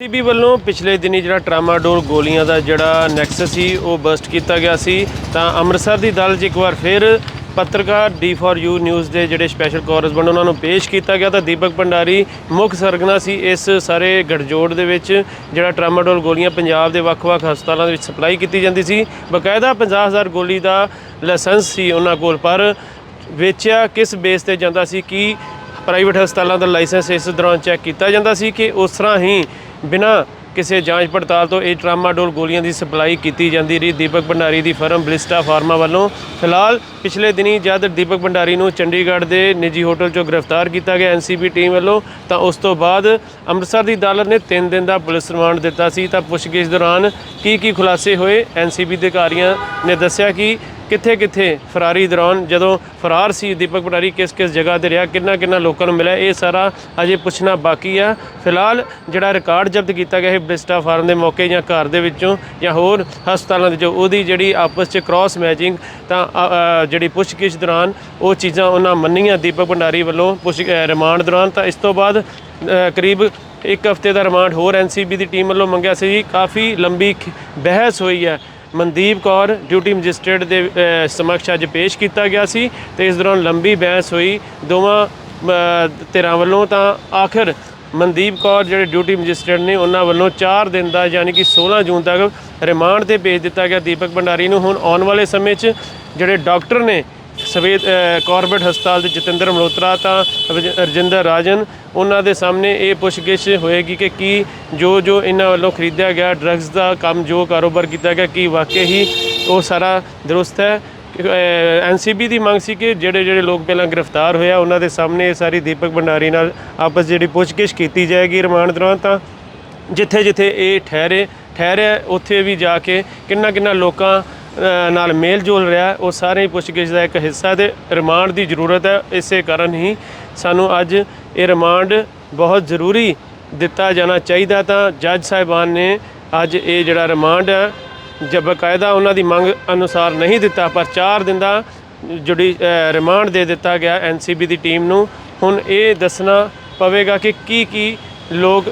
CB ਵੱਲੋਂ ਪਿਛਲੇ ਦਿਨੀ ਜਿਹੜਾ ਟਰਾਮਾਡੋਲ ਗੋਲੀਆਂ ਦਾ ਜਿਹੜਾ ਨੈਕਸਸ ਸੀ, ਉਹ ਬਸਟ ਕੀਤਾ ਗਿਆ ਸੀ। ਤਾਂ ਅੰਮ੍ਰਿਤਸਰ ਦੀ ਦਲ 'ਚ ਇੱਕ ਵਾਰ ਫਿਰ ਪੱਤਰਕਾਰ ਡੀ ਫॉर ਯੂ ਨਿਊਜ਼ ਦੇ ਜਿਹੜੇ ਸਪੈਸ਼ਲ ਕੋਰਸਪੋਂਡ ਉਹਨਾਂ ਨੂੰ ਪੇਸ਼ ਕੀਤਾ ਗਿਆ ਤਾਂ ਦੀਪਕ ਭੰਡਾਰੀ ਮੁੱਖ ਸਰਗਨਾ ਸੀ ਇਸ ਸਾਰੇ ਗੜਜੋੜ ਦੇ ਵਿੱਚ, ਜਿਹੜਾ ਟਰਾਮਾਡੋਲ ਗੋਲੀਆਂ ਪੰਜਾਬ ਦੇ ਵੱਖ-ਵੱਖ ਹਸਪਤਾਲਾਂ ਦੇ ਵਿੱਚ ਸਪਲਾਈ ਕੀਤੀ ਜਾਂਦੀ ਸੀ। ਬਕਾਇਦਾ 50000 ਗੋਲੀ ਦਾ ਲਾਇਸੈਂਸ ਸੀ ਉਹਨਾਂ ਕੋਲ, ਪਰ ਵੇਚਿਆ ਕਿਸ ਬੇਸ ਤੇ ਜਾਂਦਾ ਸੀ, ਕਿ ਪ੍ਰਾਈਵੇਟ ਹਸਪਤਾਲਾਂ ਦਾ ਲਾਇਸੈਂਸ ਇਸ ਦੌਰਾਨ ਚੈੱਕ ਕੀਤਾ ਜਾਂਦਾ ਸੀ ਕਿ ਉਸ ਤਰ੍ਹਾਂ ਹੀ ਬਿਨਾਂ ਕਿਸੇ ਜਾਂਚ ਪੜਤਾਲ ਤੋਂ ਇਹ ਟਰਾਮਾਡੋਲ ਗੋਲੀਆਂ ਦੀ ਸਪਲਾਈ ਕੀਤੀ ਜਾਂਦੀ ਰਹੀ। ਦੀਪਕ ਭੰਡਾਰੀ ਦੀ ਫਰਮ ਬਲਿਸਟਾ ਫਾਰਮਾ ਵੱਲੋਂ ਫਿਲਹਾਲ ਪਿਛਲੇ ਦਿਨੀ ਜਦ ਦੀਪਕ ਭੰਡਾਰੀ ਨੂੰ ਚੰਡੀਗੜ੍ਹ ਦੇ ਨਿੱਜੀ ਹੋਟਲ 'ਚੋਂ ਗ੍ਰਿਫਤਾਰ ਕੀਤਾ ਗਿਆ ਐਨਸੀਬੀ ਟੀਮ ਵੱਲੋਂ, ਤਾਂ ਉਸ ਤੋਂ ਬਾਅਦ ਅੰਮ੍ਰਿਤਸਰ ਦੀ ਅਦਾਲਤ ਨੇ 3 ਦਿਨ ਦਾ ਪੁਲਿਸ ਰਿਮਾਂਡ ਦਿੱਤਾ ਸੀ। ਤਾਂ ਪੁੱਛਗਿੱਛ ਦੌਰਾਨ ਕੀ ਕੀ ਖੁਲਾਸੇ ਹੋਏ? ਐਨਸੀਬੀ ਅਧਿਕਾਰੀਆਂ ਨੇ ਦੱਸਿਆ ਕਿ ਕਿੱਥੇ ਕਿੱਥੇ ਫਰਾਰੀ ਦੌਰਾਨ ਜਦੋਂ ਫਰਾਰ ਸੀ, ਦੀਪਕ ਭੰਡਾਰੀ ਕਿਸ ਕਿਸ ਜਗ੍ਹਾ ਤੇ ਰਿਹਾ ਕਿੰਨਾ ਕਿੰਨਾ ਲੋਕਾਂ ਨੂੰ ਮਿਲਿਆ, ਇਹ ਸਾਰਾ ਅਜੇ ਪੁੱਛਣਾ ਬਾਕੀ ਆ। ਫਿਲਹਾਲ ਜਿਹੜਾ ਰਿਕਾਰਡ ਜ਼ਬਤ ਕੀਤਾ ਗਿਆ ਹੈ ਬਿਸਟਾ ਫਾਰਮ ਦੇ ਮੌਕੇ ਜਾਂ ਘਰ ਦੇ ਵਿੱਚੋਂ ਜਾਂ ਹੋਰ ਹਸਪਤਾਲਾਂ ਦੇ ਵਿੱਚੋਂ, ਉਹਦੀ ਜਿਹੜੀ ਆਪਸ 'ਚ ਕ੍ਰਾਸ ਮੈਚਿੰਗ ਤਾਂ ਜਿਹੜੀ ਪੁੱਛਗਿੱਛ ਦੌਰਾਨ ਉਹ ਚੀਜ਼ਾਂ ਉਹਨਾਂ ਮੰਨੀਆਂ। ਦੀਪਕ ਭੰਡਾਰੀ ਵੱਲੋਂ ਪੁੱਛ ਰਿਮਾਂਡ ਦੌਰਾਨ ਤਾਂ ਇਸ ਤੋਂ ਬਾਅਦ ਕਰੀਬ ਇੱਕ ਹਫ਼ਤੇ ਦਾ ਰਿਮਾਂਡ ਹੋਰ ਐਨਸੀਬੀ ਦੀ ਟੀਮ ਵੱਲੋਂ ਮੰਗਿਆ ਸੀ। ਜੀ ਕਾਫੀ ਲੰਬੀ ਖ- ਬਹਿਸ ਹੋਈ ਹੈ। ਮਨਦੀਪ ਕੌਰ, ਡਿਊਟੀ ਮੈਜਿਸਟ੍ਰੇਟ ਦੇ ਸਮਕਸ਼ ਅੱਜ ਪੇਸ਼ ਕੀਤਾ ਗਿਆ ਸੀ ਤੇ ਇਸ ਦੌਰਾਨ ਲੰਬੀ ਬਹਿਸ ਹੋਈ। ਦੋਵਾਂ ਧਿਰਾਂ ਵੱਲੋਂ ਤਾਂ ਆਖਰ ਮਨਦੀਪ ਕੌਰ ਜਿਹੜੇ ਡਿਊਟੀ ਮੈਜਿਸਟ੍ਰੇਟ ਨੇ, ਉਹਨਾਂ ਵੱਲੋਂ 4 ਦਿਨ ਦਾ ਯਾਨੀ ਕਿ 16 ਜੂਨ ਤੱਕ ਰਿਮਾਂਡ ਤੇ ਭੇਜ ਦਿੱਤਾ ਗਿਆ। ਦੀਪਕ ਭੰਡਾਰੀ ਨੂੰ ਹੁਣ ਆਉਣ ਵਾਲੇ ਸਮੇਂ 'ਚ ਜਿਹੜੇ ਡਾਕਟਰ ਨੇ ਸਵੇਦ ਅ, ਹਸਪਤਾਲ ਦੇ ਜਤਿੰਦਰ ਮਲਹੋਤਰਾ ਤਾਂ ਰਜ- ਰਜਿੰਦਰ ਰਾਜਨ ਉਹਨਾਂ ਦੇ ਸਾਹਮਣੇ ਇਹ ਪੁੱਛਗਿੱਛ ਹੋਏਗੀ ਕਿ ਕੀ ਜੋ ਜੋ ਇਹਨਾਂ ਵੱਲੋਂ ਖਰੀਦਿਆ ਗਿਆ ਡਰੱਗਸ ਦਾ ਕੰਮ ਜੋ ਕਾਰੋਬਾਰ ਕੀਤਾ ਗਿਆ ਕੀ ਵਾਕਈ ਹੀ ਉਹ ਸਾਰਾ ਦਰੁਸਤ ਹੈ। ਐਨਸੀਬੀ ਦੀ ਮੰਗ ਸੀ ਕਿ ਜਿਹੜੇ ਜਿਹੜੇ ਲੋਕ ਪਹਿਲਾਂ ਗ੍ਰਿਫਤਾਰ ਹੋਇਆ ਉਹਨਾਂ ਦੇ ਸਾਹਮਣੇ ਇਹ ਸਾਰੀ ਦੀਪਕ ਭੰਡਾਰੀ ਨਾਲ ਆਪਸ ਜਿਹੜੀ ਪੁੱਛਗਿੱਛ ਕੀਤੀ ਜਾਏਗੀ ਰਿਮਾਂਡ ਦੌਰਾਨ ਤਾਂ ਜਿੱਥੇ ਜਿੱਥੇ ਇਹ ਠਹਿਰੇ ਠਹਿਰਿਆ ਉੱਥੇ ਵੀ ਜਾ ਕੇ ਕਿੰਨਾ ਕਿੰਨਾ ਲੋਕਾਂ ਨਾਲ ਮੇਲ ਜੋਲ ਰਿਹਾ ਉਹ ਸਾਰੇ ਹੀ ਪੁੱਛਗਿੱਛ ਦਾ ਇੱਕ ਹਿੱਸਾ ਤੇ ਰਿਮਾਂਡ ਦੀ ਜ਼ਰੂਰਤ ਹੈ। ਇਸੇ ਕਾਰਨ ਹੀ ਸਾਨੂੰ ਅੱਜ ਇਹ ਰਿਮਾਂਡ ਬਹੁਤ ਜ਼ਰੂਰੀ ਦਿੱਤਾ ਜਾਣਾ ਚਾਹੀਦਾ ਤਾਂ ਜੱਜ ਸਾਹਿਬਾਨ ਨੇ ਅੱਜ ਇਹ ਜਿਹੜਾ ਰਿਮਾਂਡ ਹੈ ਜਬ ਬਕਾਇਦਾ ਉਹਨਾਂ ਦੀ ਮੰਗ ਅਨੁਸਾਰ ਨਹੀਂ ਦਿੱਤਾ, ਪਰ 4 ਦਿਨ ਦਾ ਜੁਡੀ ਰਿਮਾਂਡ ਦੇ ਦਿੱਤਾ ਗਿਆ ਐਨਸੀਬੀ ਦੀ ਟੀਮ ਨੂੰ। ਹੁਣ ਇਹ ਦੱਸਣਾ ਪਵੇਗਾ ਕਿ ਕੀ ਕੀ ਲੋਕ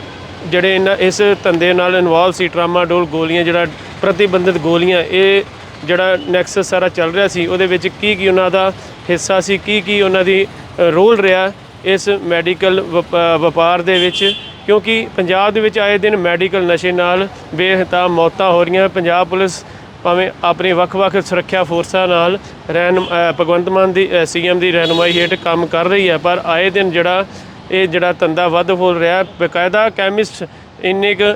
ਜਿਹੜੇ ਇਹਨਾਂ ਇਸ ਧੰਦੇ ਨਾਲ ਇਨਵੋਲਵ ਸੀ ਟਰਾਮਾਡੋਲ ਗੋਲੀਆਂ, ਜਿਹੜਾ ਪ੍ਰਤੀਬੰਧਿਤ ਗੋਲੀਆਂ, ਇਹ ਜਿਹੜਾ ਨੈਕਸਸ ਸਾਰਾ ਚੱਲ ਰਿਹਾ ਸੀ ਉਹਦੇ ਵਿੱਚ ਕੀ ਕੀ ਉਹਨਾਂ ਦਾ ਹਿੱਸਾ ਸੀ ਕੀ ਕੀ ਉਹਨਾਂ ਦੀ ਰੋਲ ਰਿਹਾ ਇਸ ਮੈਡੀਕਲ ਵਪ- ਵਪਾਰ ਦੇ ਵਿੱਚ? ਕਿਉਂਕਿ ਪੰਜਾਬ ਦੇ ਵਿੱਚ ਆਏ ਦਿਨ ਮੈਡੀਕਲ ਨਸ਼ੇ ਨਾਲ ਬੇਹਤਾ ਮੌਤਾਂ ਹੋ ਰਹੀਆਂ। ਪੰਜਾਬ ਪੁਲਿਸ ਭਾਵੇਂ ਆਪਣੇ ਵੱਖ-ਵੱਖ ਸੁਰੱਖਿਆ ਫੋਰਸਾਂ ਨਾਲ ਰਹਿਨ ਭਗਵੰਤ ਮਾਨ ਦੀ ਸੀਐਮ ਦੀ ਰਹਿਨੁਮਾਈ ਹੇਠ ਕੰਮ ਕਰ ਰਹੀ ਹੈ ਪਰ ਆਏ ਦਿਨ ਜਿਹੜਾ ਇਹ ਜਿਹੜਾ ਧੰਦਾ ਵੱਧ ਫੁੱਲ ਰਿਹਾ ਹੈ, ਬਕਾਇਦਾ ਕੈਮਿਸਟ ਇੰਨੇ ਕੁ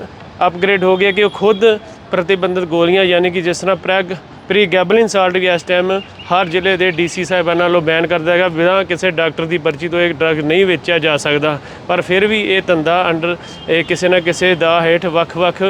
ਅਪਗ੍ਰੇਡ ਹੋ ਗਏ ਕਿ ਉਹ ਖੁਦ ਪ੍ਰਤੀਬੰਧਿਤ ਗੋਲੀਆਂ ਯਾਨੀ ਕਿ ਜਿਸ ਤਰ੍ਹਾਂ ਪ੍ਰੈਗ ਪ੍ਰੀ ਗੈਬਲਿਨ ਸਾਲਟ ਵੀ ਇਸ ਟਾਈਮ ਹਰ ਜ਼ਿਲ੍ਹੇ ਦੇ ਡੀਸੀ ਸਾਹਿਬਾਨਾਂ ਵੱਲੋਂ ਬੈਨ ਕਰ ਦਿੱਤਾ ਗਿਆ ਬਿਨਾਂ ਕਿਸੇ ਡਾਕਟਰ ਦੀ ਪਰਚੀ ਤੋਂ ਇਹ ਡਰੱਗ ਨਹੀਂ ਵੇਚਿਆ ਜਾ ਸਕਦਾ। ਪਰ ਫਿਰ ਵੀ ਇਹ ਧੰਦਾ ਅੰਡਰ, ਇਹ ਕਿਸੇ ਨਾ ਕਿਸੇ ਦਾ ਹੇਠ ਵੱਖ-ਵੱਖ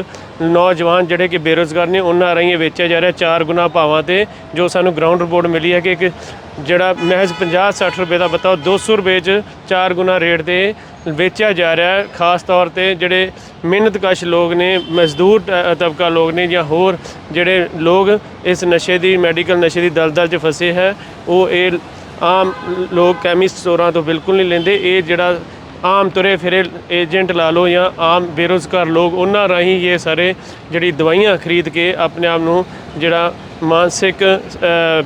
ਨੌਜਵਾਨ ਜਿਹੜੇ ਕਿ ਬੇਰੁਜ਼ਗਾਰ ਨੇ, ਉਹਨਾਂ ਰਾਹੀਂ ਵੇਚਿਆ ਜਾ ਰਿਹਾ। ਚਾਰ ਗੁਣਾ ਭਾਵਾਂ ਤੇ ਜੋ ਸਾਨੂੰ ਗਰਾਊਂਡ ਰਿਪੋਰਟ ਮਿਲੀ ਹੈ ਕਿ ਇੱਕ ਜਿਹੜਾ ਮਹਿਜ਼ 50-60 ਰੁਪਏ ਦਾ ਬਤਾਓ 200 ਰੁਪਏ 'ਚ ਚਾਰ ਗੁਣਾ ਰੇਟ ਤੇ ਵੇਚਿਆ ਜਾ ਰਿਹਾ ਹੈ। ਖਾਸ ਤੌਰ ਤੇ ਜਿਹੜੇ ਮਿਹਨਤਕਸ਼ ਲੋਕ ਨੇ, ਮਜ਼ਦੂਰ ਤਬਕਾ ਲੋਕ ਨੇ ਜਾਂ ਹੋਰ ਜਿਹੜੇ ਲੋਕ ਇਸ ਨਸ਼ੇ ਦੀ, ਮੈਡੀਕਲ ਨਸ਼ੇ ਦੀ ਦਲਦਲ 'ਚ ਫਸੇ ਹੈ, ਉਹ ਇਹ ਆਮ ਲੋਕ ਕੈਮਿਸਟ ਸਟੋਰਾਂ ਤੋਂ ਬਿਲਕੁਲ ਨਹੀਂ ਲੈਂਦੇ। ਇਹ ਜਿਹੜਾ ਆਮ ਤੁਰੇ ਫਿਰੇ ਏਜੰਟ ਲਾ ਲਓ ਜਾਂ ਆਮ ਬੇਰੁਜ਼ਗਾਰ ਲੋਕ, ਉਹਨਾਂ ਰਾਹੀਂ ਇਹ ਸਾਰੇ ਜਿਹੜੀ ਦਵਾਈਆਂ ਖਰੀਦ ਕੇ ਆਪਣੇ ਆਪ ਨੂੰ ਜਿਹੜਾ ਮਾਨਸਿਕ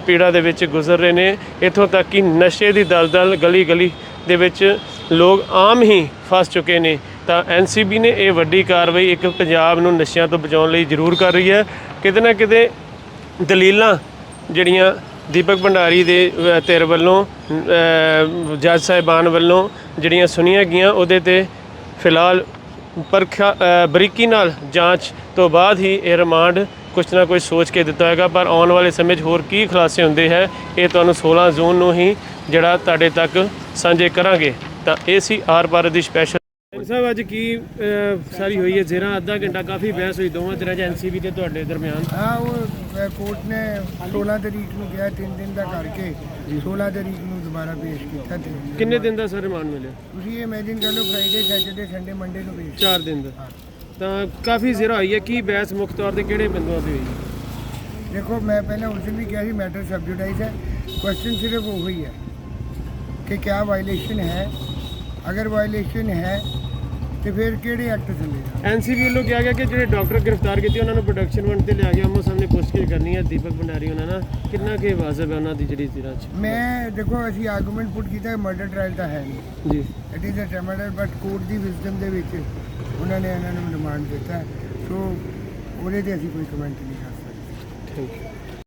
ਪੀੜਾ ਦੇ ਵਿੱਚ ਗੁਜ਼ਰ ਰਹੇ ਨੇ। ਇਥੋਂ ਤੱਕ ਕਿ ਨਸ਼ੇ ਦੀ ਦਲਦਲ ਗਲੀ ਗਲੀ ਦੇ ਵਿੱਚ ਲੋਕ ਆਮ ਹੀ ਫਸ ਚੁੱਕੇ ਨੇ। ਤਾਂ ਐਨਸੀਬੀ ਨੇ ਇਹ ਵੱਡੀ ਕਾਰਵਾਈ ਇੱਕ ਪੰਜਾਬ ਨੂੰ ਨਸ਼ਿਆਂ ਤੋਂ ਬਚਾਉਣ ਲਈ ਜ਼ਰੂਰ ਕਰ ਰਹੀ ਹੈ। ਕਿਤੇ ਨਾ ਕਿਤੇ ਦਲੀਲਾਂ ਜਿਹੜੀਆਂ ਦੀਪਕ ਭੰਡਾਰੀ ਦੇ ਅ, ਧਿਰ ਵੱਲੋਂ ਜੱਜ ਸਾਹਿਬਾਨ ਵੱਲੋਂ ਜਿਹੜੀਆਂ ਸੁਣੀਆਂ ਗਈਆਂ ਉਹਦੇ ਤੇ ਫਿਲਹਾਲ ਪਰਖਾ ਬਰੀਕੀ ਨਾਲ ਜਾਂਚ ਤੋਂ ਬਾਅਦ ਹੀ ਇਹ ਰਿਮਾਂਡ ਕੁਛ ਨਾ ਕੁਛ ਸੋਚ ਕੇ ਦਿੱਤਾ ਹੋਏਗਾ। ਪਰ ਆਉਣ ਵਾਲੇ ਸਮੇਂ 'ਚ ਹੋਰ ਕੀ ਖੁਲਾਸੇ ਹੁੰਦੇ ਹੈ ਇਹ ਤੁਹਾਨੂੰ 16 ਜੂਨ ਨੂੰ ਹੀ ਜਿਹੜਾ ਤੁਹਾਡੇ ਤੱਕ ਸਾਂਝੇ ਕਰਾਂਗੇ। ਤਾਂ ਇਹ ਸੀ ਆਰ ਪਾਰ ਦੀ ਸਪੈਸ਼ਲ ਡਾਕਟਰ ਸਾਹਿਬ ਅੱਜ ਕੀ ਸਾਰੀ ਹੋਈ ਹੈ? ਜੇਰਾ ਅੱਧਾ ਘੰਟਾ ਕਾਫੀ ਬਹਿਸ ਹੋਈ ਦੋਵਾਂ ਤੇ ਰਾਜ ਐਨਸੀਬੀ ਤੇ ਤੁਹਾਡੇ ਦਰਮਿਆਨ। ਹਾਂ ਉਹ ਕੋਰਟ ਨੇ 16 ਤਰੀਕ ਨੂੰ ਗਿਆ 3 ਦਿਨ ਦਾ ਕਰਕੇ 16 ਤਰੀਕ ਨੂੰ ਦੁਬਾਰਾ ਪੇਸ਼ ਕੀਤਾ ਕਿੰਨੇ ਦਿਨ ਦਾ ਸਰ ਰਿਮਾਂਡ ਮਿਲਿਆ? ਤੁਸੀਂ ਇਮੇਜਿਨ ਕਰ ਲਓ ਫਰਾਈਡੇ ਸੈਟਰਡੇ ਸੰਡੇ ਮੰਡੇ ਨੂੰ ਪੇਸ਼ 4 ਦਿਨ ਦਾ। ਤਾਂ ਕਾਫੀ ਜ਼ੇਰਾ ਹੋਈ ਹੈ। ਕੀ ਬਹਿਸ ਮੁੱਖ ਤੌਰ ਤੇ ਕਿਹੜੇ ਬਿੰਦੂਆਂ ਤੇ ਹੋਈ? ਦੇਖੋ ਮੈਂ ਪਹਿਲਾਂ ਉਸ ਦਿਨ ਵੀ ਕਿਹਾ ਸੀ ਮੈਟਰ ਸਬਜੂਡਾਈਜ਼ ਹੈ। ਕੁਐਸਚਨ ਸਿਰਫ ਉਹ ਹੀ ਹੈ ਕਿ ਕਿਆ ਵਾਇਲੇਸ਼ਨ ਹੈ? ਅਗਰ ਵਾਇਲੇਸ਼ਨ ਹੈ ਤੇ ਫਿਰ ਕਿਹੜੇ ਐਕਟ ਚੱਲੇਗਾ ਐਨਸੀਬੀ ਵੱਲੋਂ ਕਿਹਾ ਗਿਆ ਕਿ ਜਿਹੜੇ ਡਾਕਟਰ ਗ੍ਰਿਫਤਾਰ ਕੀਤੇ ਉਹਨਾਂ ਨੂੰ ਪ੍ਰੋਡਕਸ਼ਨ ਵੰਡ ਤੇ ਲਿਆ ਗਿਆ। ਆਮੋ ਸਾਹਮਣੇ ਪੁੱਛਗਿੱਛ ਕਰਨੀ ਹੈ। ਦੀਪਕ ਭੰਡਾਰੀ ਉਹਨਾਂ ਨਾਲ ਕਿੰਨਾ ਕੁ ਵਾਜਬ ਹੈ ਉਹਨਾਂ ਦੀ ਜਿਹੜੀ ਜ਼ਿਲ੍ਹਾ 'ਚ? ਮੈਂ ਦੇਖੋ ਅਸੀਂ ਆਰਗੂਮੈਂਟ ਪੁੱਟ ਕੀਤਾ ਮਰਡਰ ਟ੍ਰਾਇਲ ਤਾਂ ਹੈ ਨਹੀਂ। ਜੀ। It is a murder but court the wisdom ਦੇ ਵਿੱਚ ਉਹਨਾਂ ਨੇ ਇਹਨਾਂ ਨੂੰ ਰਿਮਾਂਡ ਦਿੱਤਾ। ਸੋ ਉਹਦੇ ਤੇ ਅਸੀਂ ਕੋਈ ਕਮੈਂਟ ਨਹੀਂ ਕਰ ਸਕਦੇ। Thank you